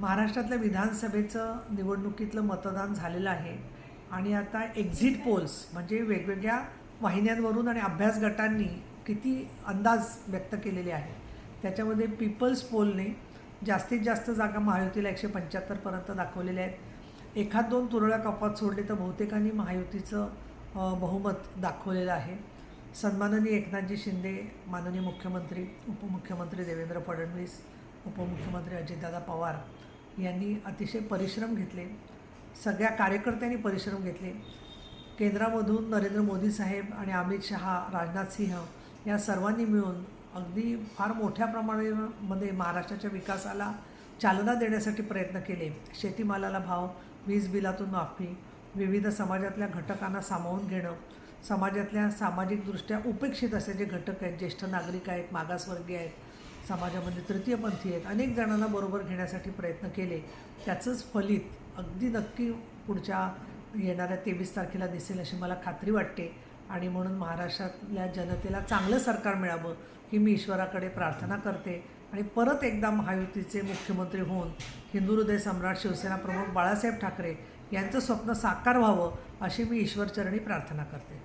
महाराष्ट्रातल्या विधानसभेचं निवडणुकीतलं मतदान झालेलं आहे. आणि आता एक्झिट पोल्स म्हणजे वेगवेगळ्या वाहिन्यांवरून आणि अभ्यास गटांनी किती अंदाज व्यक्त केलेले आहे त्याच्यामध्ये पीपल्स पोलने जास्तीत जास्त जागा महायुतीला एकशे पंच्याहत्तरपर्यंत दाखवलेल्या आहेत. एखाद दोन तुरळ्या कपात सोडले तर बहुतेकांनी महायुतीचं बहुमत दाखवलेलं आहे. सन्माननीय एकनाथजी शिंदे माननीय मुख्यमंत्री उपमुख्यमंत्री देवेंद्र फडणवीस उपमुख्यमंत्री अजितदादा पवार यांनी अतिशय परिश्रम घेतले. सगळ्या कार्यकर्त्यांनी परिश्रम घेतले. केंद्रामधून नरेंद्र मोदी साहेब आणि अमित शहा राजनाथ सिंह या सर्वांनी मिळून अगदी फार मोठ्या प्रमाणामध्ये महाराष्ट्राच्या विकासाला चालना देण्यासाठी प्रयत्न केले. शेतीमालाला भाव वीज बिलातून माफी विविध समाजातल्या घटकांना सामावून घेणं समाजातल्या सामाजिकदृष्ट्या उपेक्षित असे जे घटक आहेत ज्येष्ठ नागरिक आहेत मागासवर्गीय आहेत समाजामध्ये तृतीयपंथी आहेत. अनेक जणांना बरोबर घेण्यासाठी प्रयत्न केले. त्याचंच फलित अगदी नक्की पुढच्या येणाऱ्या तेवीस तारखेला दिसेल अशी मला खात्री वाटते. आणि म्हणून महाराष्ट्रातल्या जनतेला चांगलं सरकार मिळावं ही मी ईश्वराकडे प्रार्थना करते. आणि परत एकदा महायुतीचे मुख्यमंत्री होऊन हिंदू हृदय सम्राट शिवसेना प्रमुख बाळासाहेब ठाकरे यांचं स्वप्न साकार व्हावं अशी मी ईश्वरचरणी प्रार्थना करते.